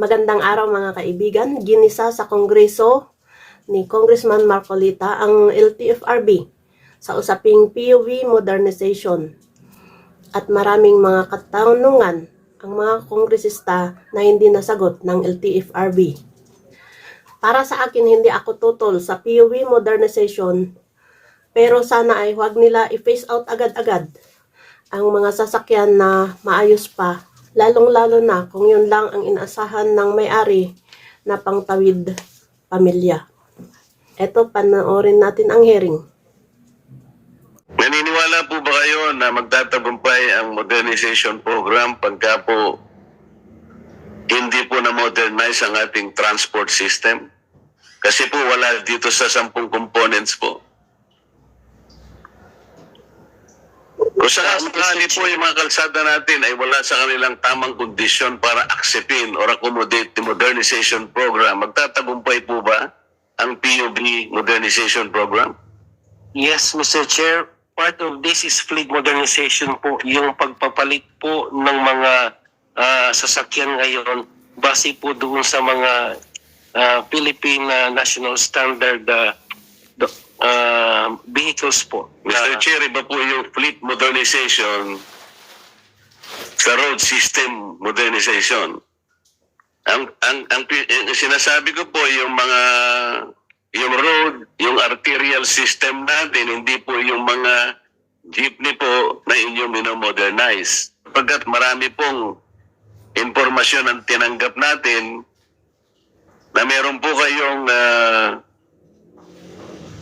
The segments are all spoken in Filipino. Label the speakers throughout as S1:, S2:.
S1: Magandang araw mga kaibigan. Ginisa sa Kongreso ni Congressman Marcolita ang LTFRB sa usaping PUV modernization. At maraming mga katanungan ang mga kongresista na hindi nasagot ng LTFRB. Para sa akin, hindi ako tutol sa PUV modernization pero sana ay huwag nila i-phase out agad-agad ang mga sasakyan na maayos pa, lalong-lalo na kung yun lang ang inaasahan ng may-ari na pangtawid pamilya. Eto, panoorin natin ang hearing.
S2: Naniniwala po ba kayo na magtatagumpay ang modernization program pagka po hindi po na-modernize ang ating transport system? Kasi po wala dito sa sampung components po. Kung sakali po yung mga kalsada natin ay wala sa kanilang tamang kondisyon para aksepin or accommodate the modernization program, magtatagumpay po ba ang PUB modernization program?
S3: Yes, Mr. Chair. Part of this is fleet modernization po, yung pagpapalit po ng mga ah, sasakyan ngayon base po doon sa mga ah, Philippine ah, National Standard ah, ah, vehicles po.
S2: Mr.
S3: Ah,
S2: Chair, iba po yung fleet modernization sa road system modernization. Ang, ang, ang, ang sinasabi ko po yung mga yung road, yung arterial system natin, hindi po yung mga jeepney po na inyong minomodernize. Pagkat marami pong impormasyon ang tinanggap natin na meron po kayong ah,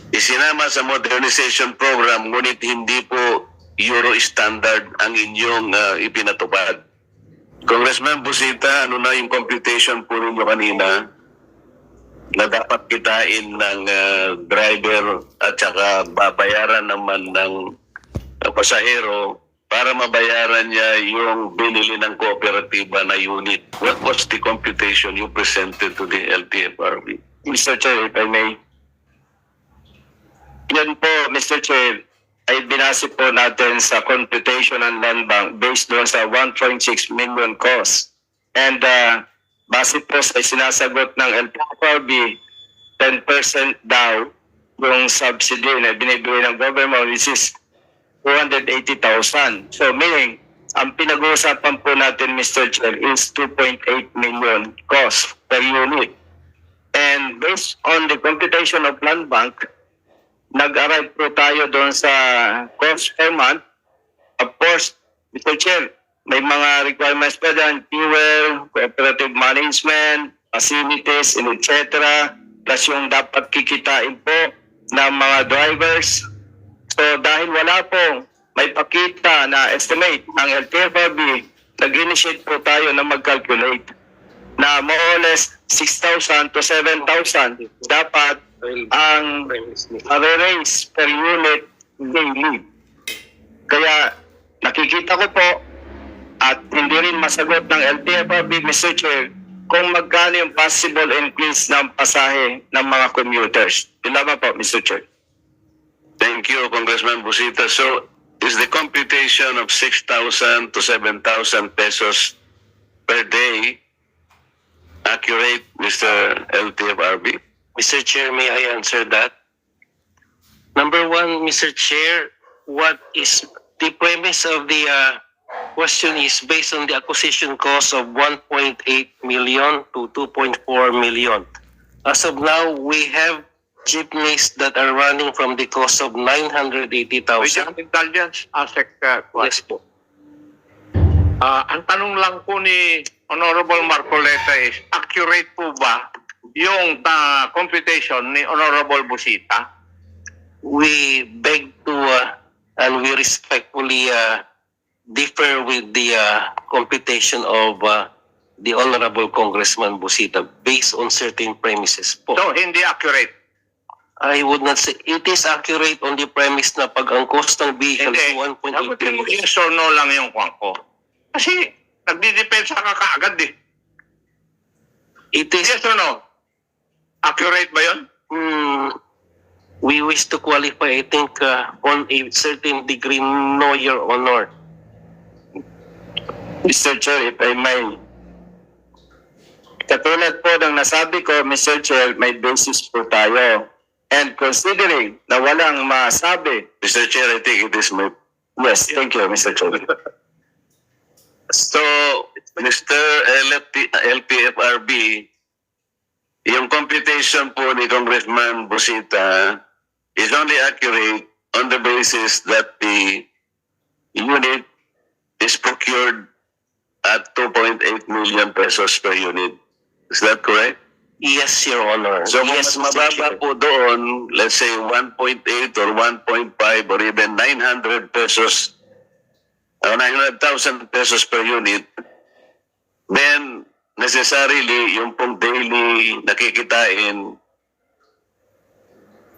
S2: isinama sa modernization program ngunit hindi po Euro standard ang inyong ah, ipinatupad. Congressman Busita, ano na yung computation po ninyo kanina na dapat kitain ng ah, driver at saka babayaran naman ng ah, pasahero para mabayaran niya yung binili ng kooperatiba na unit. What was the computation you presented to the LTFRB?
S4: Mr. Chair, if I may. Yan po, Mr. Chair, ay binase po natin sa computation ng land bank based doon sa 1.6 million cost. And uh, base po sa sinasagot ng LPRB, 10% daw yung subsidy na binibigay ng government which is 280,000. So meaning, ang pinag-uusapan po natin, Mr. Chair, is 2.8 million cost per unit. And based on the computation of land bank, nag-arrive po tayo doon sa cost per. Of course, Mr. Chair, may mga requirements pa dyan, fuel, cooperative management, facilities, etc. Plus yung dapat kikitain po ng mga drivers. So dahil wala po may pakita na estimate ang LTFRB, nag-initiate po tayo na mag-calculate na more or less 6,000 to 7,000 dapat ang raise per unit daily. Kaya nakikita ko po at hindi rin masagot ng LTFRB, Mr. Chair, kung magkano yung possible increase ng pasahe ng mga commuters. Yun lamang po, Mr. Chair.
S2: Thank you, Congressman Busita. So, is the computation of 6,000 to 7,000 pesos per day accurate, Mr. LTFRB?
S3: Mr. Chair, may I answer that? Number one, Mr. Chair, what is the premise of the uh, question is based on the acquisition cost of 1.8 million to 2.4 million. As of now, we have jeepneys that are running from the cost of 980,000.
S5: Bigyan intelligence aspect uh,
S3: Yes po.
S5: Ah, ang tanong lang po ni Honorable Marcoleta is, accurate po ba yung ah, computation ni Honorable Busita?
S3: we beg to uh, and we respectfully uh, differ with the uh, computation of uh, the Honorable Congressman Busita based on certain premises po.
S5: So, hindi accurate.
S3: I would not say it is accurate on the premise na pag ang cost ng vehicle is
S5: Hindi.
S3: 1.8
S5: Sagutin mo
S3: million.
S5: yes or no lang yung kwan ko. Kasi, nagdidepensa ka kaagad eh.
S3: It is
S5: Yes or no? Accurate ba yun?
S3: mm, we wish to qualify I think uh, on a certain degree no your honor.
S4: Mr. Chair, if I may, Katulad po ng nasabi ko, Mr. Chair, may basis po tayo. And considering na walang masabi,
S2: Mr. Chair, I think it is my
S4: yes, thank you, Mr. Chair.
S2: So, Mr. LFT, LTFRB, yung computation po ni Congressman Busita is only accurate on the basis that the unit is procured at 2.8 million pesos per unit. Is that correct?
S3: Yes, Your Honor.
S2: So kung
S3: yes,
S2: mas mababa po doon, let's say 1.8 or 1.5 or even 900 pesos, or 900,000 pesos per unit, then necessarily yung pong daily nakikitain,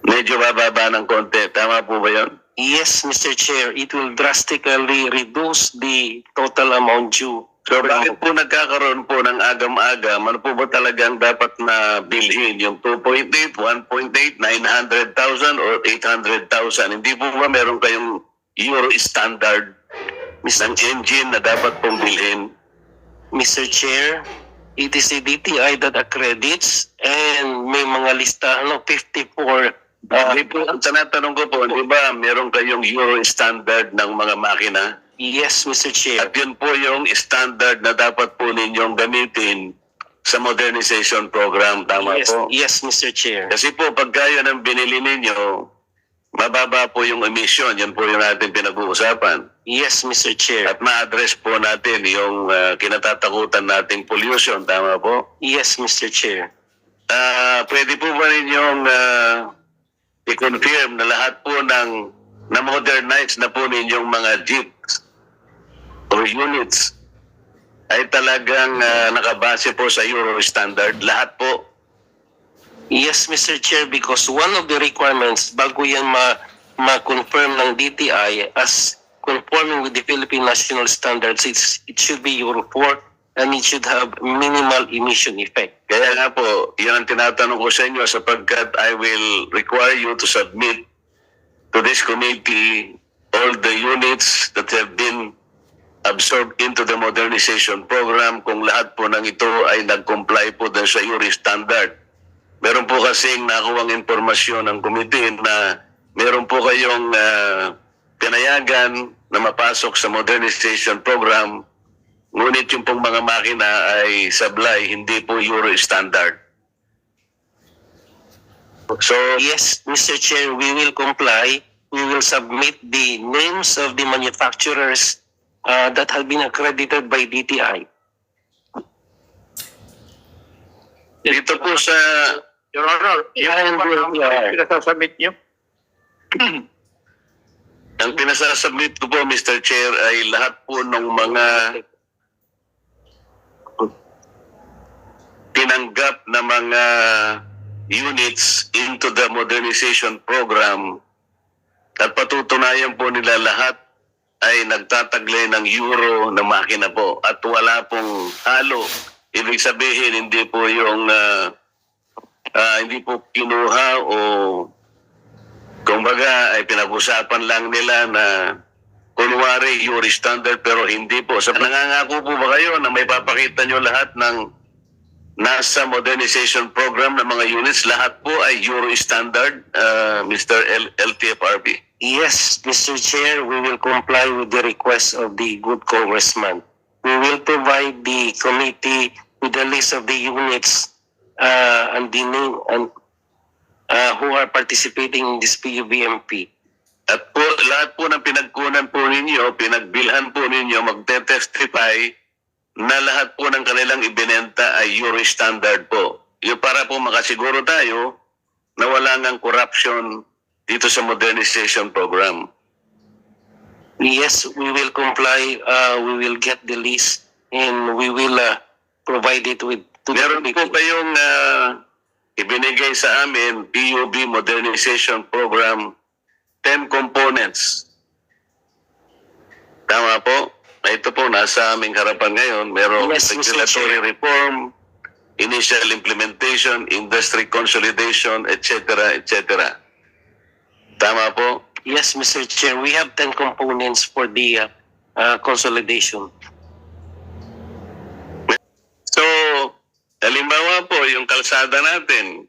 S2: medyo bababa ng konti. Tama po ba yun?
S3: Yes, Mr. Chair, it will drastically reduce the total amount due.
S2: So bakit po nagkakaroon po ng agam-agam? Ano po ba talagang dapat na bilhin? Yung 2.8, 1.8, 900,000 or 800,000? Hindi po ba meron kayong Euro standard ng engine na dapat pong bilhin?
S3: Mr. Chair, it is the DTI that accredits and may mga lista, ano, 54 uh,
S2: Hindi po, ang tinatanong ko po, di ba meron kayong Euro standard ng mga makina?
S3: Yes, Mr. Chair.
S2: At yun po yung standard na dapat po ninyong gamitin sa modernization program. Tama
S3: Yes,
S2: po?
S3: yes, Mr. Chair.
S2: Kasi po, pag kaya ng binili ninyo, mababa po yung emission. Yan po yung ating pinag-uusapan.
S3: Yes, Mr. Chair.
S2: At ma-address po natin yung ah, kinatatakutan nating pollution. Tama po?
S3: Yes, Mr. Chair.
S2: Ah, pwede po ba ninyong ah, i-confirm na lahat po ng na-modernize na po ninyong mga jeeps or units ay talagang ah, nakabase po sa Euro standard. Lahat po.
S3: Yes, Mr. Chair, because one of the requirements bago yan ma ma-confirm ng DTI as conforming with the Philippine national standards, it's, it should be Euro 4 and it should have minimal emission effect.
S2: Kaya nga po, yan ang tinatanong ko sa inyo sapagkat I will require you to submit to this committee all the units that have been absorbed into the modernization program kung lahat po ng ito ay nag-comply po din sa URI standard. Meron po kasing nakuwang impormasyon ng committee na meron po kayong ah, pinayagan na mapasok sa modernization program ngunit yung pong mga makina ay sablay, hindi po Euro standard. So,
S3: Yes, Mr. Chair, we will comply. We will submit the names of the manufacturers uh, that have been accredited by DTI.
S2: dito po sa
S5: Your Honor,
S3: Yeah,
S5: yung pa
S3: yeah,
S5: ang
S3: yeah.
S5: pinasasubmit niyo?
S2: ang pinasasubmit ko po Mr. Chair ay lahat po ng mga tinanggap na mga units into the modernization program at patutunayan po nila lahat ay nagtataglay ng euro na makina po at wala pong halo. Ibig sabihin hindi po yung ah, ah, hindi po kinuha o kumbaga ay pinag-usapan lang nila na kunwari Euro standard pero hindi po. Sa nangangako po ba kayo na may papakita nyo lahat ng nasa modernization program ng mga units, lahat po ay Euro standard, uh, Mr. L- LTFRB.
S3: Yes, Mr. Chair, we will comply with the request of the good congressman. We will provide the committee with a list of the units uh, and the name and uh, who are participating in this PUBMP.
S2: At po, lahat po ng pinagkunan po ninyo, pinagbilhan po ninyo, magte-testify na lahat po ng kanilang ibinenta ay Euro standard po. Yung para po makasiguro tayo na wala ngang corruption dito sa modernization program.
S3: Yes, we will comply. Uh, we will get the list and we will uh, provide it with
S2: Meron po kayong ah, ibinigay sa amin, PUB Modernization Program, 10 components. Tama po? Ito po, nasa aming harapan ngayon. Merong
S3: Yes,
S2: regulatory reform, initial implementation, industry consolidation, etc., etc. Tama po?
S3: Yes, Mr. Chair, we have 10 components for the uh, uh, consolidation.
S2: Halimbawa, kalsada natin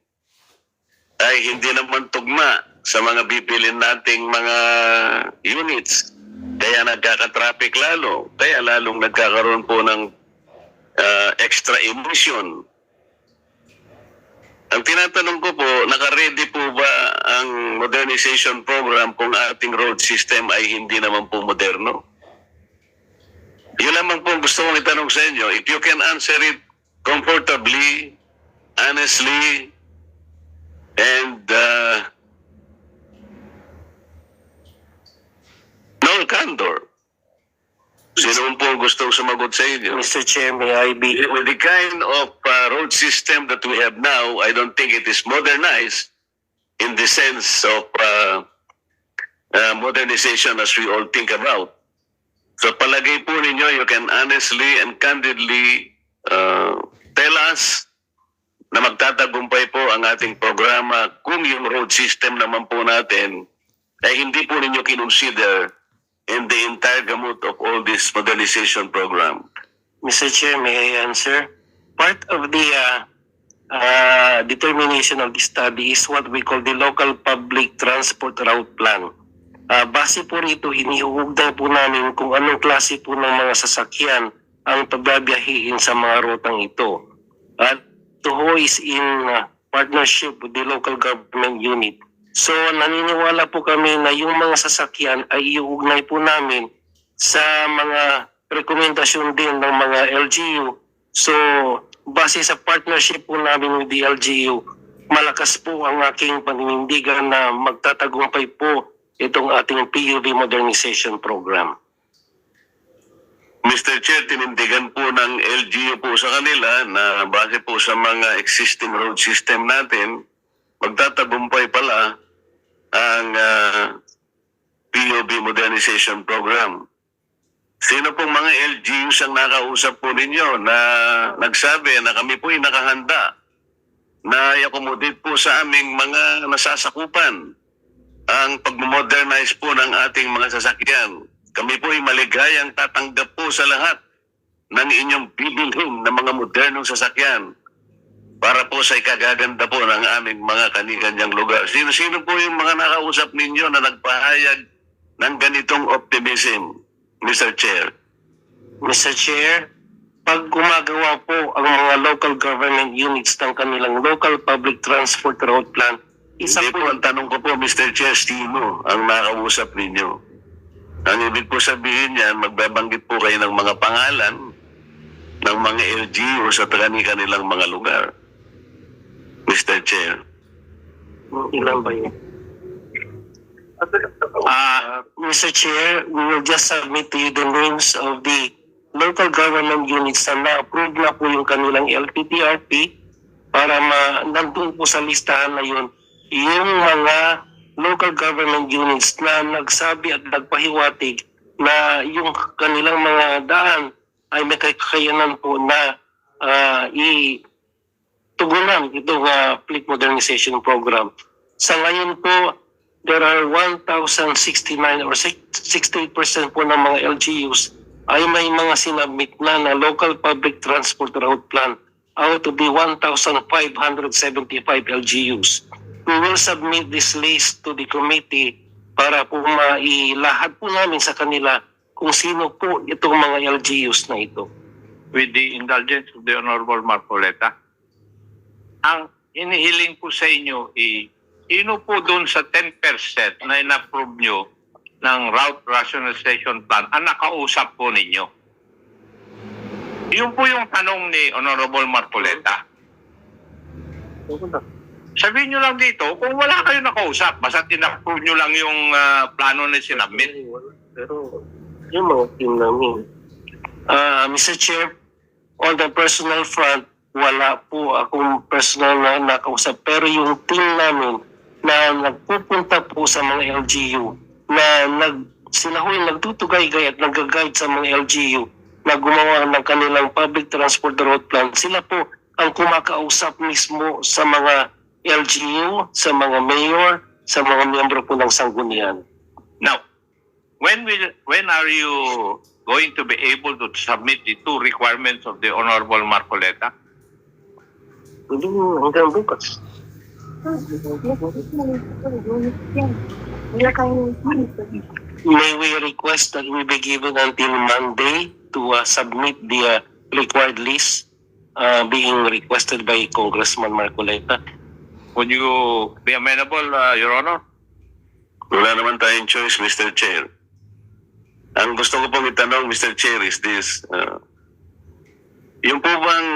S2: ay hindi naman tugma sa mga bibilin nating mga units. Kaya nagkaka-traffic lalo. Kaya lalong nagkakaroon po ng ah, extra emission. Ang tinatanong ko po, naka-ready po ba ang modernization program kung ating road system ay hindi naman po moderno? Yun lamang po gusto kong itanong sa inyo. If you can answer it comfortably, honestly, and uh, no candor. Sino po gustong sumagot sa inyo?
S3: Mr. Chair, may I be
S2: With the kind of uh, road system that we have now, I don't think it is modernized in the sense of uh, uh, modernization as we all think about. So palagay po ninyo, you can honestly and candidly uh, tell us na magtatagumpay po ang ating programa kung yung road system naman po natin ay hindi po ninyo kinonsider in the entire gamut of all this modernization program.
S3: Mr. Chair, may I answer? Part of the uh, uh, determination of the study is what we call the local public transport route plan. Uh, base po rito, iniuugda po namin kung anong klase po ng mga sasakyan ang pagbabiyahiin sa mga rutang ito. At ito ho is in uh, partnership with the local government unit. So naniniwala po kami na yung mga sasakyan ay iuugnay po namin sa mga rekomendasyon din ng mga LGU. So, base sa partnership po namin with the LGU, malakas po ang aking paninindigan na magtatagumpay po itong ating PUV modernization program.
S2: Mr. Chair, tinindigan po ng LGU po sa kanila na base po sa mga existing road system natin, magtatagumpay pala ang POB Modernization Program. Sino pong mga LGUs ang nakausap po ninyo na nagsabi na kami po ay nakahanda na i-accommodate po sa aming mga nasasakupan ang pag-modernize po ng ating mga sasakyan. Kami po ay maligayang tatanggap po sa lahat ng inyong bibilhin na mga modernong sasakyan para po sa ikagaganda po ng aming mga kanikanyang lugar. Sino-sino po yung mga nakausap ninyo na nagpahayag ng ganitong optimism, Mr. Chair?
S3: Mr. Chair, pag gumagawa po ang mga local government units ng kanilang local public transport route plan, isa
S2: Hindi
S3: po
S2: po ang tanong ko po, Mr. Chair, sino ang nakausap ninyo? Ang ibig po sabihin niyan, magbabanggit po kayo ng mga pangalan ng mga LGU sa kanilang mga lugar. Mr. Chair.
S3: ilan ba yun? Uh, Mr. Chair, we will just submit to you the names of the local government units na na-approve na po yung kanilang LPTRP para ma nandun po sa listahan na yun yung mga local government units na nagsabi at nagpahiwatig na yung kanilang mga daan ay may kakayanan po na ah, i tugunan itong uh, fleet modernization program. Sa ngayon po, there are 1,069 or 68% po ng mga LGUs ay may mga sinabmit na na local public transport route plan out of the 1,575 LGUs. We will submit this list to the committee para po mailahat po namin sa kanila kung sino po itong mga LGUs na ito.
S5: with the indulgence of the Honorable Marcoleta. Ang inihiling ko sa inyo, i sino po doon sa 10% na in-approve nyo ng route rationalization plan ang nakausap po ninyo? Yun po yung tanong ni Honorable Marcoleta. Sabihin nyo lang dito, kung wala kayo nakausap, basta in-approve nyo lang yung ah, plano na sinabmit.
S3: Pero yung mga team namin. Ah, Mr. Chair, on the personal front, wala po akong personal na nakausap. Pero yung team namin na nagpupunta po sa mga LGU, na nag, sila ho yung nagtutugay-gay at nag-guide sa mga LGU na gumawa ng kanilang public transport route plan. Sila po ang kumakausap mismo sa mga LGU, sa mga mayor, sa mga miyembro po ng sanggunian.
S5: Now, when will when are you going to be able to submit the two requirements of the Honorable Marcoleta?
S3: Hindi hanggang bukas. May we request that we be given until Monday to uh, submit the uh, required list uh, being requested by Congressman Marcoleta?
S5: Would you be amenable, uh, Your Honor?
S2: Wala naman tayong choice, Mr. Chair. Ang gusto ko pong itanong, Mr. Chair, is this. Uh, yung po bang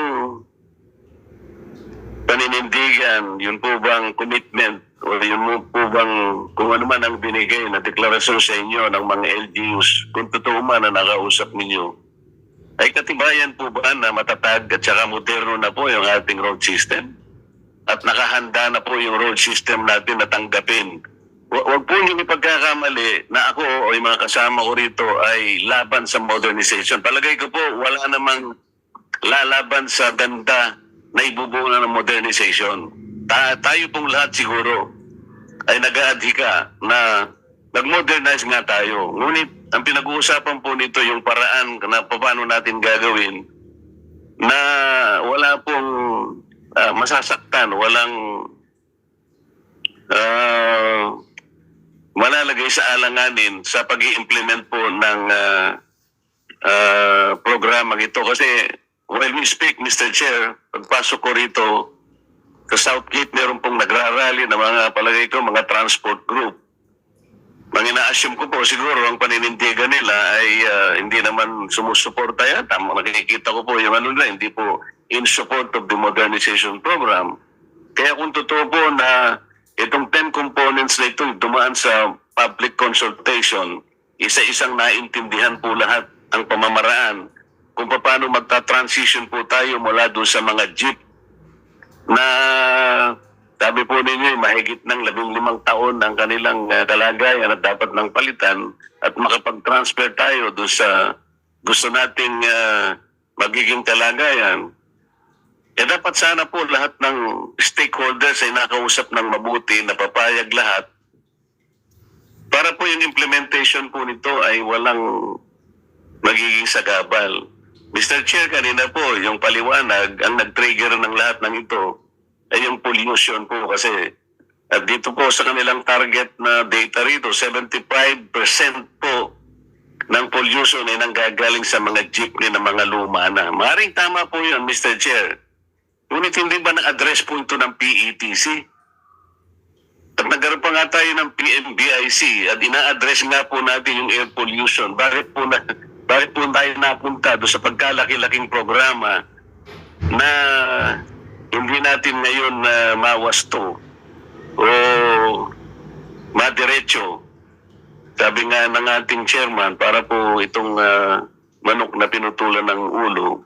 S2: paninindigan, yun po bang commitment, o yun po bang kung ano man ang binigay na deklarasyon sa inyo ng mga LGUs, kung totoo man na nakausap ninyo, ay katibayan po ba na matatag at saka moderno na po yung ating road system? At nakahanda na po yung road system natin na tanggapin Hu- Huwag po niyo ipagkakamali na ako o yung mga kasama ko rito ay laban sa modernization. Palagay ko po, wala namang lalaban sa ganda na ibubunga ng modernization. Ta- tayo pong lahat siguro ay nag-aadhika na nag-modernize nga tayo. Ngunit ang pinag-uusapan po nito yung paraan na paano natin gagawin na wala pong ah, masasaktan, walang ah, malalagay sa alanganin sa pag implement po ng ah, ah, programang ito. Kasi while we speak, Mr. Chair, pagpasok ko rito sa Southgate, meron pong nagrarally na mga palagay ko, mga transport group. Ang ina-assume ko po siguro ang paninindigan nila ay ah, hindi naman sumusuporta yata. Nakikita ko po yung ano nila, hindi po in support of the modernization program. Kaya kung totoo po na itong 10 components na ito dumaan sa public consultation, isa-isang naintindihan po lahat ang pamamaraan kung paano magta-transition po tayo mula doon sa mga jeep na sabi po ninyo, mahigit ng labing limang taon ang kanilang uh, kalagayan at dapat ng palitan at makapag-transfer tayo doon sa gusto nating ah, magiging kalagayan. Eh dapat sana po lahat ng stakeholders ay nakausap ng mabuti, napapayag lahat para po yung implementation po nito ay walang magiging sagabal. Mr. Chair, kanina po, yung paliwanag, ang nag-trigger ng lahat ng ito ay yung pollution po kasi at dito po sa kanilang target na data rito, 75% po ng pollution ay nanggagaling sa mga jeepney na mga luma na. Maring tama po yun, Mr. Chair. Ngunit hindi ba na-address po ito ng PETC? At nagkaroon pa nga tayo ng PMBIC at ina-address nga po natin yung air pollution. Bakit po na bakit po tayo napunta doon sa pagkalaki-laking programa na hindi natin ngayon na mawasto o madiretso. Sabi nga ng ating chairman, para po itong ah, manok na pinutulan ng ulo,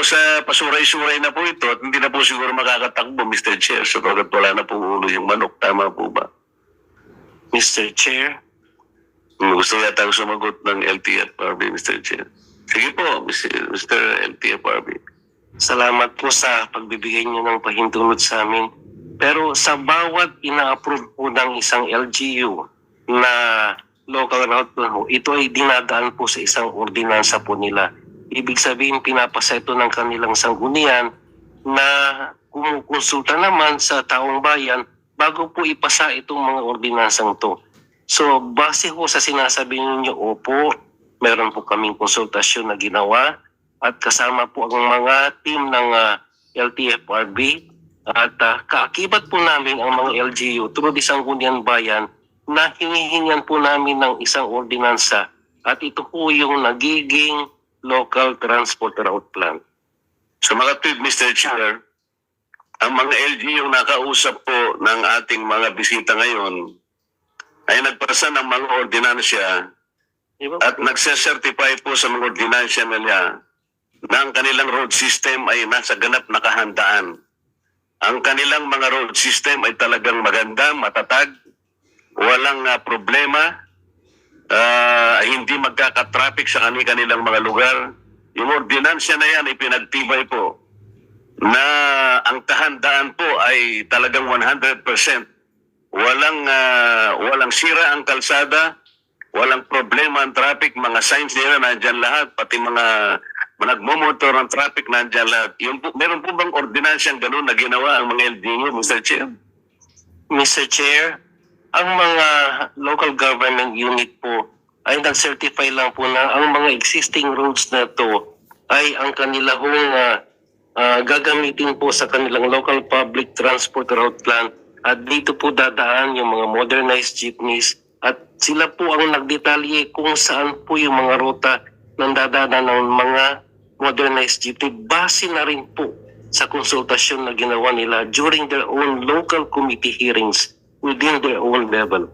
S2: po sa pasuray-suray na po ito at hindi na po siguro makakatakbo, Mr. Chair, sapagkat wala na po ulo yung manok. Tama po ba?
S3: Mr. Chair,
S2: Hmm, Gusto yata ako sumagot ng LTFRB, Mr. Chair. Sige po, Mr. Mr. LTFRB.
S3: salamat po sa pagbibigay niyo ng pahintulot sa amin. Pero sa bawat ina-approve po ng isang LGU na local route ito ay dinadaan po sa isang ordinansa po nila. Ibig sabihin, pinapasa ito ng kanilang sanggunian na kumukonsulta naman sa taong bayan bago po ipasa itong mga ordinansang to. So, base ho sa sinasabi ninyo, opo, meron po kaming konsultasyon na ginawa at kasama po ang mga team ng ah, LTFRB at ah, kaakibat po namin ang mga LGU through the Sangguniang Bayan na hinihingan po namin ng isang ordinansa at ito po yung nagiging local transport route plan.
S2: Sa mga tweet, Mr. Chair, ang mga LG yung nakausap po ng ating mga bisita ngayon ay nagpasa ng mga ordinansya at nagse-certify po sa mga ordinansya nila na ang kanilang road system ay nasa ganap na kahandaan. Ang kanilang mga road system ay talagang maganda, matatag, walang ah, problema, ah, hindi magkaka-traffic sa kani- kanilang mga lugar. Yung ordinansya na yan ay pinagtibay po na ang kahandaan po ay talagang 100%. Walang ah, walang sira ang kalsada, walang problema ang traffic, mga signs nila nandiyan lahat, pati mga nagmomotor ng traffic nandiyan lahat. Yung po, meron po bang ordinansyang ganun na ginawa ang mga LGU, Mr. Chair?
S3: Mr. Chair, ang mga local government unit po ay nag-certify lang po na ang mga existing roads na to ay ang kanila hong ah, ah, gagamitin po sa kanilang local public transport route plan. At dito po dadaan yung mga modernized jeepneys. At sila po ang nagdetalye kung saan po yung mga ruta ng dadaanan ng mga modernized jeepney. Base na rin po sa konsultasyon na ginawa nila during their own local committee hearings within their own level.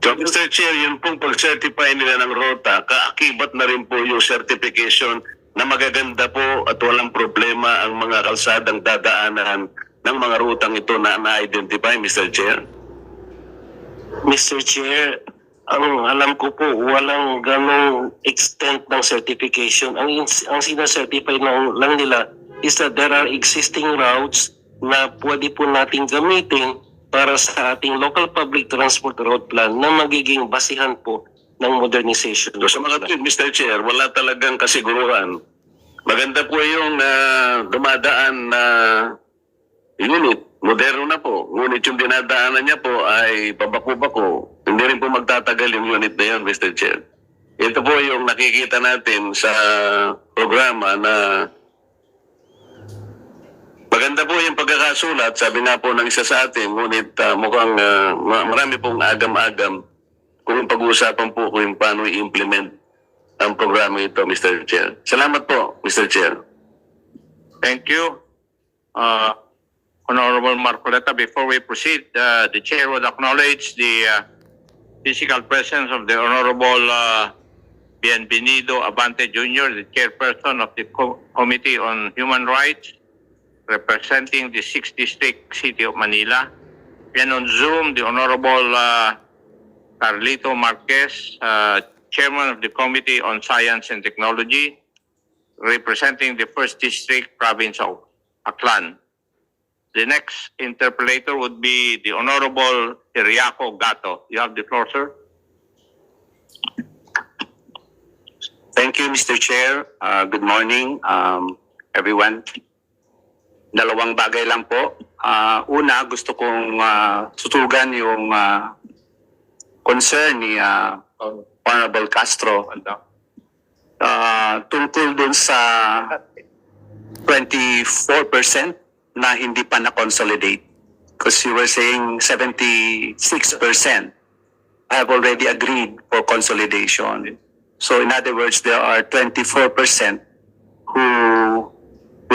S2: So, Mr. Chair, yun pong pag-certify nila ng rota, kaakibat na rin po yung certification na magaganda po at walang problema ang mga kalsadang dadaanan ng mga rutang ito na na-identify, Mr. Chair.
S3: Mr. Chair, ang alam ko po, walang ganong extent ng certification. Ang, ang sinacertify lang, lang nila is that there are existing routes na pwede po nating gamitin para sa ating local public transport road plan na magiging basihan po ng modernization.
S2: So, sa mga tweet, Mr. Chair, wala talagang kasiguruhan. Maganda po yung ah, dumadaan na unit. Moderno na po. Ngunit yung dinadaanan niya po ay pabako-bako. Hindi rin po magtatagal yung unit na yun, Mr. Chair. Ito po yung nakikita natin sa programa na maganda po yung pagkakasulat. Sabi nga po ng isa sa atin, ngunit ah, mukhang ma- marami pong agam-agam kung pag-uusapan po kung paano i-implement ang programa ito, Mr. Chair. Salamat po, Mr. Chair.
S5: Thank you. Uh, Honorable Marcoleta, before we proceed, uh, the chair would acknowledge the uh, physical presence of the Honorable uh, Bienvenido Abante Jr., the chairperson of the Co- Committee on Human Rights, representing the 6th District City of Manila. And on Zoom, the Honorable uh, Carlito Marquez, uh, Chairman of the Committee on Science and Technology, representing the 1st District Province of Aklan. The next interpolator would be the Honorable Iriaco Gato. You have the floor, sir.
S6: Thank you, Mr. Chair. Uh, good morning, um, everyone. Dalawang bagay lang po. Uh, una, gusto kong uh, tutugan yung uh, concern ni uh, Honorable Castro uh, tungkol dun sa 24% na hindi pa na-consolidate. Because you were saying 76% have already agreed for consolidation. So in other words, there are 24% who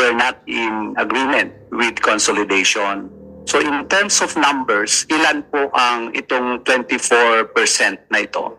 S6: were not in agreement with consolidation. So in terms of numbers, ilan po ang itong 24% na ito?